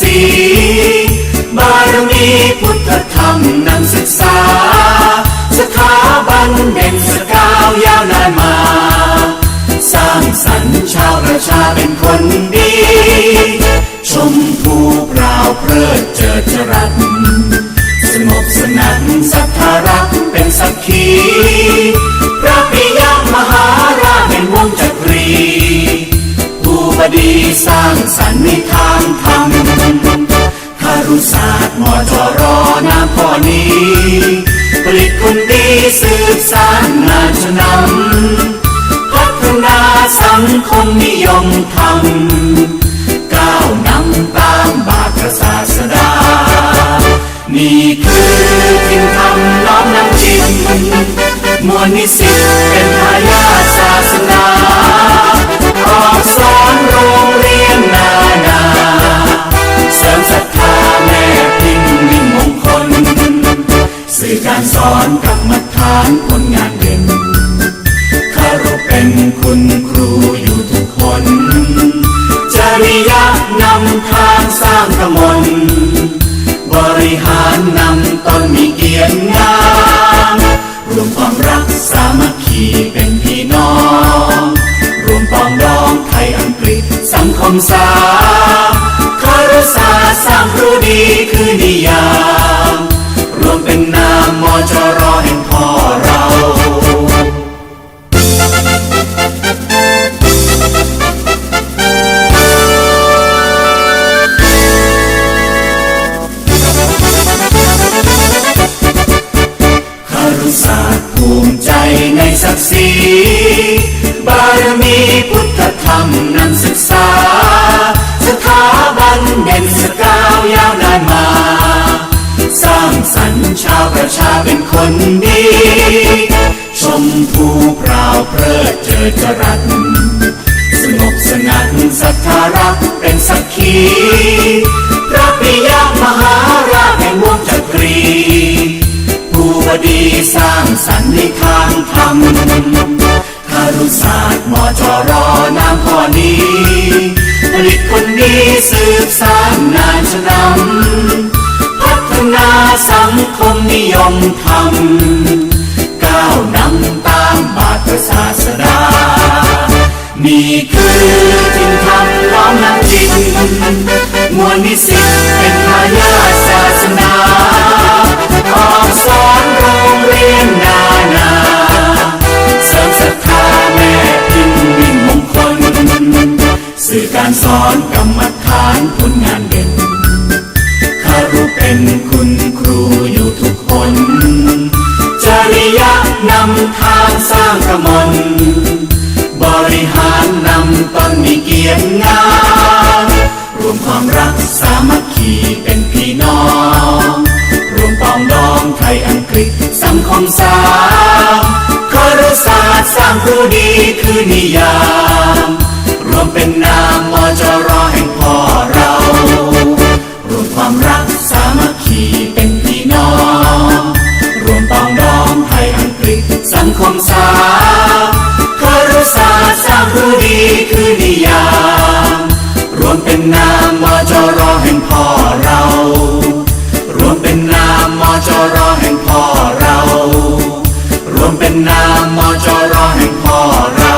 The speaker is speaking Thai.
สี บารมีพุทธธรรมนำศึกษา สถาบันเด่นสกาวยาวนานมา สร้างสรรค์ชาวประชาเป็นคนดี ชมพูเปล่าเพลิดเจริญสงบสนันสัทธารัก ร้างสรรค์ในทางธรรมคารุศาสตร์มจรน้ำพอนี้ ผลิตคนดีสืบสานงานชนำพัฒนาสังคมนิยมธรรมก้าวนำตามบาทศาสดา นี่คือทินธรรมน้อมนำจิตมวลนิสิต สังคมสาคารุศาสร้างครูดีคือนิยาม รวมเป็นนามมจรแห่งพ่อเราคารุศาสภูมิใจในศักดิ์ศรีบารมี ธธรรมนำศึกษา สถาบันเด่นสกาวยาวนานมา สร้างสรรค์ชาวประชาเป็นคนดี ชมพูพราวเพลิดเจิดจรัสสงบสนันสัทธารักเป็นสักขีพระปิยมหาราชแห่งวงจักรีผู้บดีสร้างสรรค์ในทางธรรม คารุศาสตร์มจรน้ำพอนี้ ผลิตคนดีสืบสานงานชนำพัฒนาสังคมนิยมธรรมก้าวนำตามบาทศาสดานี่คือทินธรรมล้อมนำจิตมวลนิสิต การสอนกรรมฐานผลงานเด่นคารุเป็นคุณครูอยู่ทุกคน จริยะนำทางสร้างกมลบริหารนำตนมีเกียรติงามรวมความรักสามัคคีเป็นพี่น้อง รวมปองดองไทยอังกฤษสังคมสามคารุศาสตร์สร้างครูดีคือนิยาม รวมเป็นนา เป็นนามมอจรอแห่งพ่อเรา